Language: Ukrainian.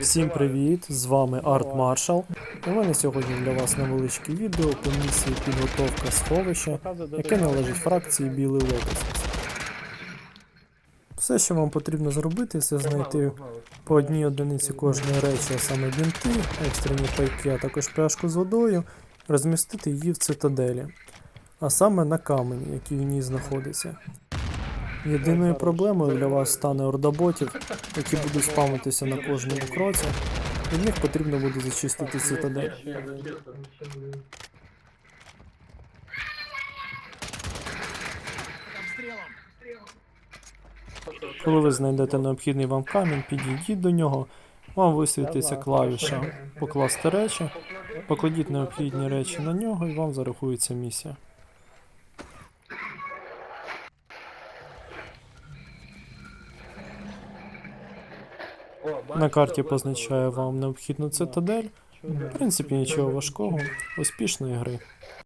Всім привіт! З вами Арт Маршал. У мене сьогодні для вас невеличке відео по місії підготовка сховища, яке належить фракції Білий Лотос. Все, що вам потрібно зробити, це знайти по одній одиниці кожної речі, а саме бінти, екстрені пайки, а також пляшку з водою, розмістити її в цитаделі, а саме на камені, який в ній знаходиться. Єдиною проблемою для вас стане орда ботів, які будуть спамитися на кожному кроці. Від них потрібно буде зачистити цитадель. Коли ви знайдете необхідний вам камінь, підійдіть до нього, вам висвітиться клавіша Покласти речі, покладіть необхідні речі на нього і вам зарахується місія. На карті позначає вам необхідну цитадель. В принципі, нічого важкого, успішної гри.